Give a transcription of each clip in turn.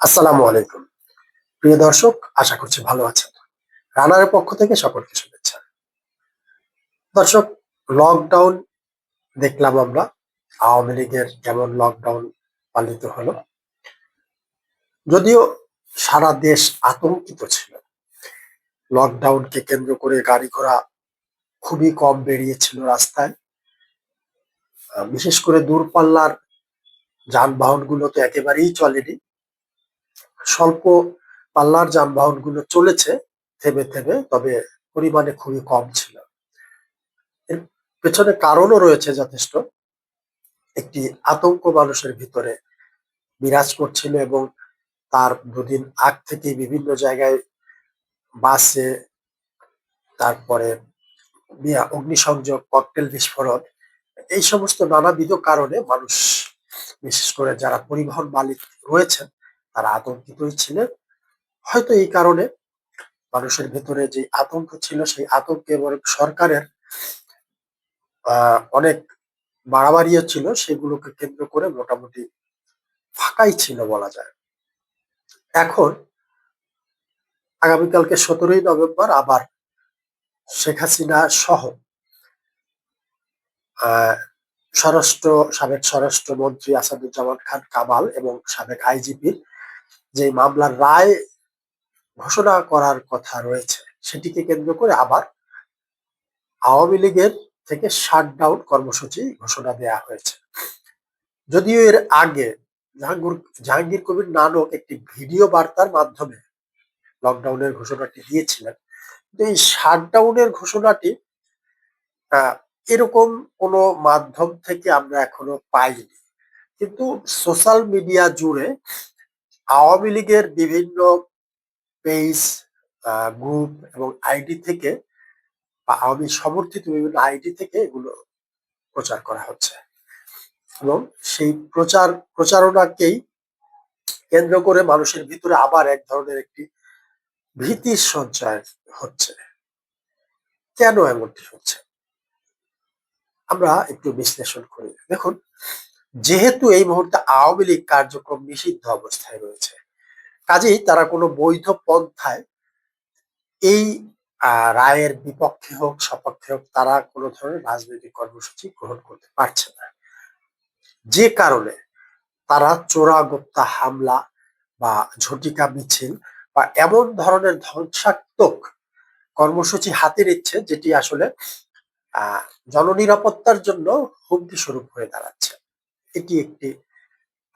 আসসালামু আলাইকুম। প্রিয় দর্শক, আশা করছি ভালো আছেন। রানারের পক্ষ থেকে সকলকে শুভেচ্ছা। দর্শক লকডাউন দেখলাম আমরা। আওয়ামী লীগের কেমন লকডাউন পালিত হলো? যদিও সারা দেশ আতঙ্কিত ছিল। লকডাউনকে কেন্দ্র করে গাড়ি ঘোড়া খুবই কম বেরিয়েছিল রাস্তায়। বিশেষ করে দূরপাল্লার যানবাহনগুলো তো একেবারেই চলেনি। স্বল্প পাল্লার যানবাহনগুলো চলেছে, থেমে থেমে, তবে পরিমাণে খুবই কম ছিল। এর পেছনে কারণও রয়েছে যথেষ্ট। একটি আতঙ্ক মানুষের ভিতরে বিরাজ করছিল এবং তার দুদিন আগ থেকে বিভিন্ন জায়গায় বাসে, তারপরে অগ্নিসংযোগ, ককটেল বিস্ফোরণ, এই সমস্ত নানাবিধ কারণে মানুষ, বিশেষ করে যারা পরিবহন মালিক রয়েছেন তারা আতঙ্কিতই ছিলেন। হয়তো এই কারণে মানুষের ভেতরে যে আতঙ্ক ছিল, সেই আতঙ্কে সরকারের অনেক বাড়াবাড়িও ছিল, সেগুলোকে কেন্দ্র করে মোটামুটি ফাঁকাই ছিল বলা যায়। এখন আগামীকালকে সতেরোই নভেম্বর আবার শেখ হাসিনা সহ স্বরাষ্ট্র, সাবেক স্বরাষ্ট্রমন্ত্রী আসাদুজ্জামান খান কামাল এবং সাবেক আইজিপির যে মামলার রায় ঘোষণা করার কথা রয়েছে, সেটিকে কেন্দ্র করে আবার আওয়ামী লীগের থেকে শাটডাউন কর্মসূচি ঘোষণা দেওয়া হয়েছে। যদিও এর আগে জাহাঙ্গীর জাহাঙ্গীর কবির নানক একটি ভিডিও বার্তার মাধ্যমে লকডাউনের ঘোষণাটি দিয়েছিলেন, কিন্তু এই শাটডাউনের ঘোষণাটি এরকম কোনো মাধ্যম থেকে আমরা এখনও পাইনি। কিন্তু সোশ্যাল মিডিয়া জুড়ে আওয়ামী লীগের বিভিন্ন পেজ গ্রুপ এবং আইডি থেকে বা আওয়ামী সমর্থিত বিভিন্ন আইডি থেকে এগুলো প্রচার করা হচ্ছে। এবং সেই প্রচার, প্রচারণাকেই কেন্দ্র করে মানুষের ভিতরে আবার এক ধরনের একটি ভীতির সঞ্চয় হচ্ছে। কেন এমনটি হচ্ছে? আমরা একটু বিশ্লেষণ করি। দেখুন যেহেতু এই মুহূর্তে আওয়ামী লীগ কার্যক্রম নিষিদ্ধ অবস্থায় রয়েছে, কাজেই তারা কোনো বৈধ পন্থায় এই রায়ের বিপক্ষে হোক, সপক্ষে হোক, তারা কোনো ধরনের রাজনৈতিক কর্মসূচি গ্রহণ করতে পারছে না। যে কারণে তারা চোরাগোপ্তা হামলা বা ঝটিকা মিছিল বা এমন ধরনের ধ্বংসাত্মক কর্মসূচি হাতে নিচ্ছে যেটি আসলে আহ জননিরাপত্তার জন্য হুমকি স্বরূপ হয়ে দাঁড়াচ্ছে। এটি একটি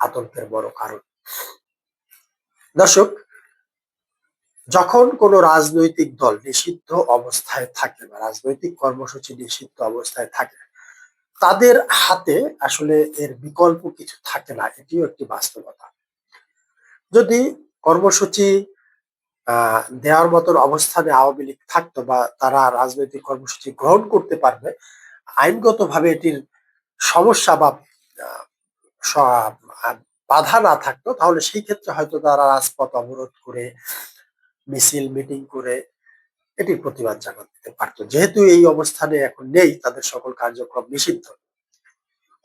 আতঙ্কের বড় কারণ। দর্শক, যখন কোনো রাজনৈতিক দল নিষিদ্ধ অবস্থায় থাকে বা রাজনৈতিক কর্মসূচি নিষিদ্ধ অবস্থায় থাকে, তাদের হাতে আসলে এর বিকল্প কিছু থাকে না, এটিও একটি বাস্তবতা। যদি কর্মসূচি দেওয়ার মতন অবস্থানে আওয়ামী লীগ থাকতো বা তারা রাজনৈতিক কর্মসূচি গ্রহণ করতে পারবে, আইনগতভাবে এটির সমস্যা বা বাধা না থাকতো, তাহলে সেই ক্ষেত্রে হয়তো তারা রাজপথ অবরোধ করে, মিছিল, মিটিং করে এটির প্রতিবাদ জানাতে পারতো। যেহেতু এই অবস্থানে এখন নেই, তাদের সকল কার্যক্রম নিষিদ্ধ।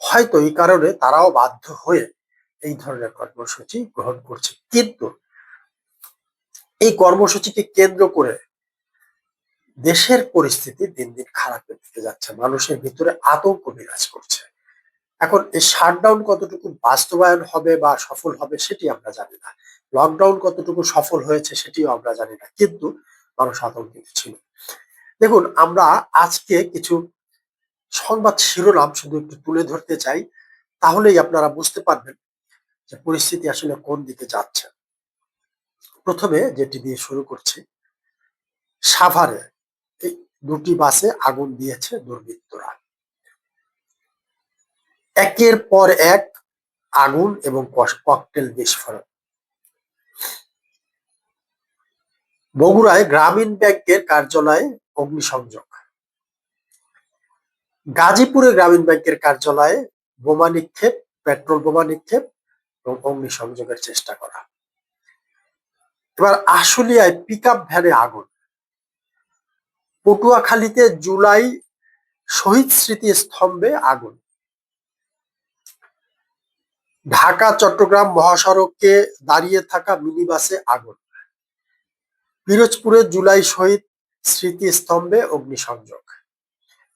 হয়তো এই কারণে তারাও বাধ্য হয়ে এই ধরনের কর্মসূচি গ্রহণ করছে। কিন্তু এই কর্মসূচিকে কেন্দ্র করে দেশের পরিস্থিতি দিন দিন খারাপের দিকে যাচ্ছে। মানুষের ভিতরে আতঙ্ক বিরাজ করছে। এখন এই শাটডাউন কতটুকু বাস্তবায়ন হবে বা সফল হবে সেটি আমরা জানি না। লকডাউন কতটুকু সফল হয়েছে সেটিও আমরা জানি না, কিন্তু মানুষ আতঙ্কিত ছিল। দেখুন, আমরা আজকে কিছু সংবাদ শিরোনাম শুধু একটু তুলে ধরতে চাই, তাহলেই আপনারা বুঝতে পারবেন যে পরিস্থিতি আসলে কোন দিকে যাচ্ছে। প্রথমে যেটি দিয়ে শুরু করছি, সাভারে দুটি বাসে আগুন দিয়েছে দুর্বৃত্তরা। একের পর এক আগুন এবং ককটেল বিস্ফোরণ। বগুড়ায় গ্রামীণ ব্যাংকের কার্যালয়ে অগ্নিসংযোগ। গাজীপুরে গ্রামীণ ব্যাংকের কার্যালয়ে বোমা নিক্ষেপ, পেট্রোল বোমা নিক্ষেপ এবং অগ্নিসংযোগের চেষ্টা করা। এবার আশুলিয়ায় পিক আপ ভ্যানে আগুন। পটুয়াখালীতে জুলাই শহীদ স্মৃতি স্তম্ভে আগুন। ঢাকা, চট্টগ্রাম মহাসড়কে দাঁড়িয়ে থাকা মিনিবাসে আগুন। পিরোজপুরে জুলাই শহীদ স্মৃতিস্তম্ভে অগ্নিসংযোগ।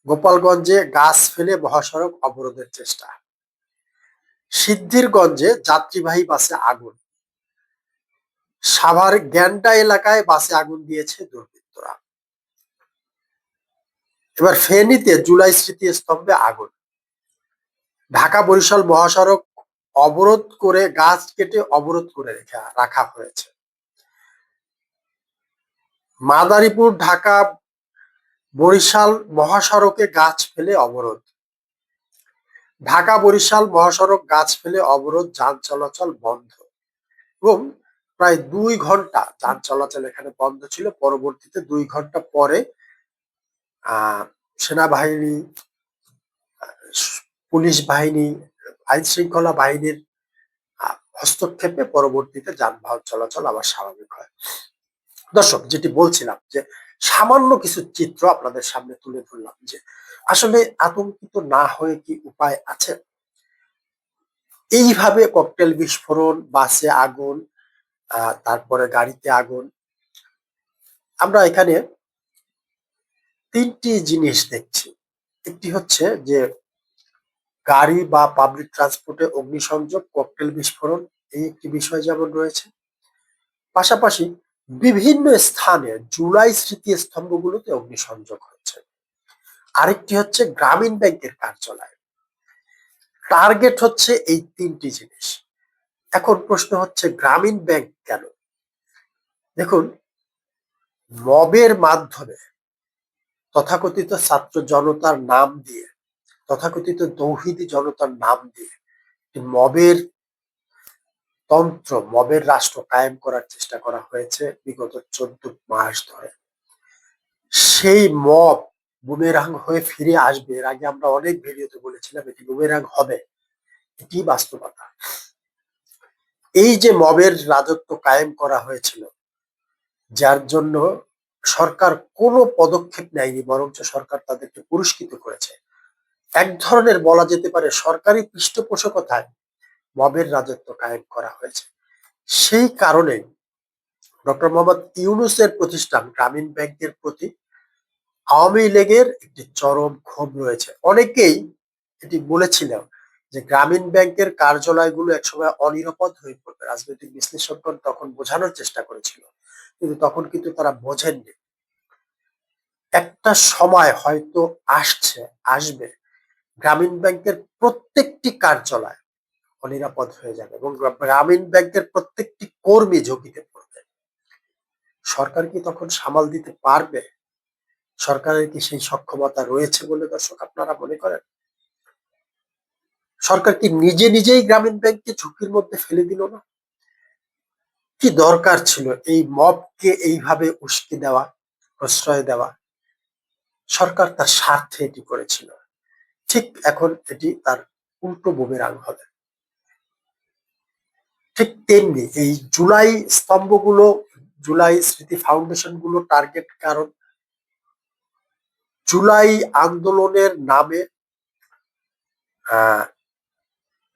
গোপালগঞ্জে গাছ ফেলে মহাসড়ক অবরোধের চেষ্টা। সিদ্ধিরগঞ্জে যাত্রীবাহী বাসে আগুন। সাভার গ্যান্ডা এলাকায় বাসে আগুন দিয়েছে দুর্বৃত্তরা। এবার ফেনীতে জুলাই স্মৃতিস্তম্ভে আগুন। ঢাকা বরিশাল মহাসড়ক অবরোধ করে গাছ কেটে অবরোধ করে রেখে রাখা হয়েছে। মাদারীপুর, ঢাকা, বরিশাল মহাসড়কে গাছ ফেলে অবরোধ। ঢাকা, বরিশাল মহাসড়ক গাছ ফেলে অবরোধ, যান চলাচল বন্ধ। এবং প্রায় দুই ঘণ্টা যান চলাচল এখানে বন্ধ ছিল। পরবর্তীতে দুই ঘণ্টা পরে, আহ, সেনাবাহিনী পুলিশ বাহিনী আইন শৃঙ্খলা বাহিনীর হস্তক্ষেপে পরবর্তীতে যানবাহন চলাচল আবার স্বাভাবিক হয়। দর্শক, যেটি বলছিলাম যে, সামান্য কিছু চিত্র আপনাদের সামনে তুলে ধরলাম যে, আসলে আতঙ্কিত না হয়ে কি উপায় আছে? এইভাবে ককটেল বিস্ফোরণ, বাসে আগুন তারপরে গাড়িতে আগুন, আমরা এখানে তিনটি জিনিস দেখছি। একটি হচ্ছে যে গাড়ি বা পাবলিক ট্রান্সপোর্টে অগ্নিসংযোগ ককটেল বিস্ফোরণ, এই একটি বিষয় যেমন রয়েছে। পাশাপাশি বিভিন্ন স্থানে জুলাই স্মৃতি স্মৃতিস্তম্ভগুলোতে অগ্নিসংযোগ হচ্ছে। আরেকটি হচ্ছে গ্রামীণ ব্যাংকের কার্যালয়। টার্গেট হচ্ছে এই তিনটি জিনিস। এখন প্রশ্ন হচ্ছে, গ্রামীণ ব্যাংক কেন? দেখুন, মবের মাধ্যমে তথাকথিত ছাত্র জনতার নাম দিয়ে তথাকথিত দৌহিদি জনতার নাম দিয়ে মবের তন্ত্র, মবের রাষ্ট্র কায়েম করার চেষ্টা করা হয়েছে বিগত চোদ্দ মাস ধরে। সেই মব বুমেরাং হয়ে ফিরে আসবে, এর আগে আমরা অনেক ভিডিওতে বলেছিলাম এটি বুমেরাং হবে, এটি বাস্তবতা। এই যে মবের রাজত্ব কায়েম করা হয়েছিল, যার জন্য সরকার কোনো পদক্ষেপ নেয়নি, বরঞ্চ সরকার তাদেরকে পুরস্কৃত করেছে এক ধরনের বলা যেতে পারে সরকারি পৃষ্ঠপোষকতায় মবের রাজত্ব কায়েম করা হয়েছে। সেই কারণে ডক্টর মোহাম্মদ ইউনুসের প্রতিষ্ঠান গ্রামীণ ব্যাংকের প্রতি আওয়ামী লীগের একটি চরম ক্ষোভ রয়েছে। অনেকেই এটি বলেছিলেন যে গ্রামীণ ব্যাংকের কার্যালয়গুলো একসময় অনিরাপদ হয়ে পড়বে। রাজনৈতিক বিশ্লেষকগণ তখন বোঝানোর চেষ্টা করেছিল, কিন্তু তখন কিন্তু তারা বোঝেননি। একটা সময় হয়তো আসছে, আসবে। গ্রামীণ ব্যাংকের প্রত্যেকটি কার্যালয় অনিরাপদ হয়ে যাবে এবং গ্রামীণ ব্যাংকের প্রত্যেকটি কর্মী ঝুঁকিতে পড়বে। সরকার কি তখন সামাল দিতে পারবে? সরকারের কি সেই সক্ষমতা রয়েছে বলে দর্শক আপনারা মনে করেন? সরকার কি নিজে নিজেই গ্রামীণ ব্যাংককে ঝুঁকির মধ্যে ফেলে দিল না? কি দরকার ছিল এই মবকে এইভাবে উস্কে দেওয়া, প্রশ্রয় দেওয়া? সরকার তার স্বার্থে এটি করেছিল। ঠিক এখন এটি তার উল্টো বুমেরাং হবে। ঠিক তেমনি এই জুলাই স্তম্ভগুলো, জুলাই স্মৃতি ফাউন্ডেশনগুলো টার্গেট কারণ জুলাই আন্দোলনের নামে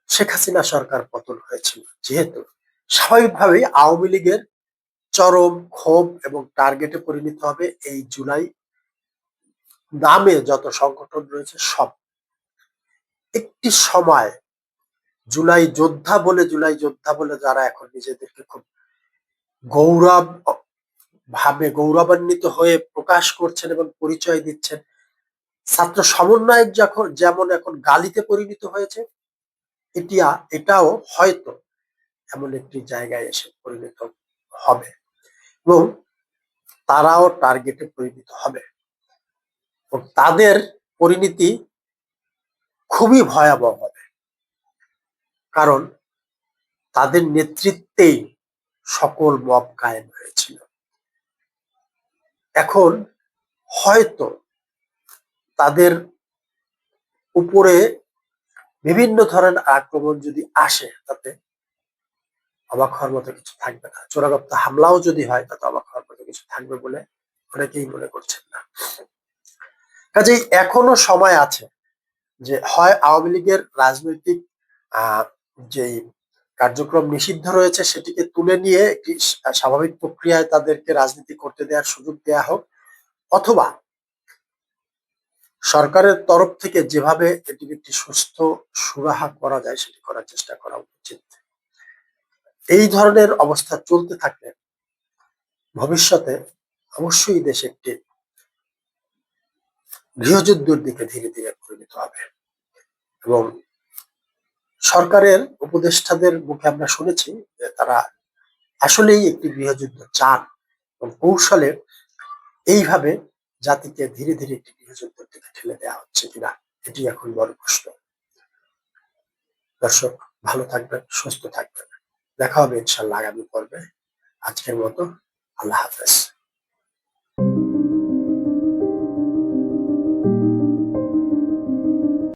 শেখ হাসিনা সরকার পতন হয়েছিল। যেহেতু স্বাভাবিকভাবেই আওয়ামী লীগের চরম ক্ষোভ এবং টার্গেটে পরিণত হবে এই জুলাই নামে যত সংগঠন রয়েছে সব। একটি সময়, জুলাই যোদ্ধা বলে, জুলাই যোদ্ধা বলে যারা এখন নিজেদেরকে খুব গৌরব ভাবে গৌরবান্বিত হয়ে প্রকাশ করছেন এবং পরিচয় দিচ্ছেন, ছাত্র সমন্বয়ক যখন, যেমন এখন গালিতে পরিণত হয়েছে এটিয়া এটাও হয়তো এমন একটি জায়গায় এসে পরিণত হবে এবং তারাও টার্গেটে পরিণত হবে তাদের পরিণতি খুবই ভয়াবহ হবে। কারণ তাদের নেতৃত্বেই সকল মব কায়েম হয়েছিল। এখন হয়তো তাদের উপরে বিভিন্ন ধরনের আক্রমণ যদি আসে, তাতে অবাক হওয়ার মতো কিছু থাকবে না। চোরাগপ্তা হামলাও যদি হয়, তাতে অবাক হওয়ার মতো কিছু থাকবে বলে অনেকেই মনে করছেন না। কাজেই এখনও সময় আছে যে হয় আওয়ামী লীগের রাজনৈতিক যেই কার্যক্রম নিষিদ্ধ রয়েছে সেটিকে তুলে নিয়ে একটি স্বাভাবিক প্রক্রিয়ায় তাদেরকে রাজনীতি করতে দেওয়ার সুযোগ দেওয়া হোক অথবা সরকারের তরফ থেকে যেভাবে এটির একটি সুস্থ সুরাহা করা যায় সেটি করার চেষ্টা করা উচিত। এই ধরনের অবস্থা চলতে থাকলে ভবিষ্যতে অবশ্যই দেশ একটি গৃহযুদ্ধের দিকে ধীরে ধীরে পরিণত হবে। এবং সরকারের উপদেষ্টাদের মুখে আমরা শুনেছি যে তারা আসলেই একটি গৃহযুদ্ধ চান এবং কৌশলে এইভাবে জাতিকে ধীরে ধীরে একটি গৃহযুদ্ধের দিকে ঠেলে দেওয়া হচ্ছে কিনা, এটি এখন বড় প্রশ্ন। দর্শক, ভালো থাকবেন, সুস্থ থাকবেন। দেখা হবে ইনশাল্লাহ আগামী পর্বে। আজকের মতো আল্লাহ হাফেজ।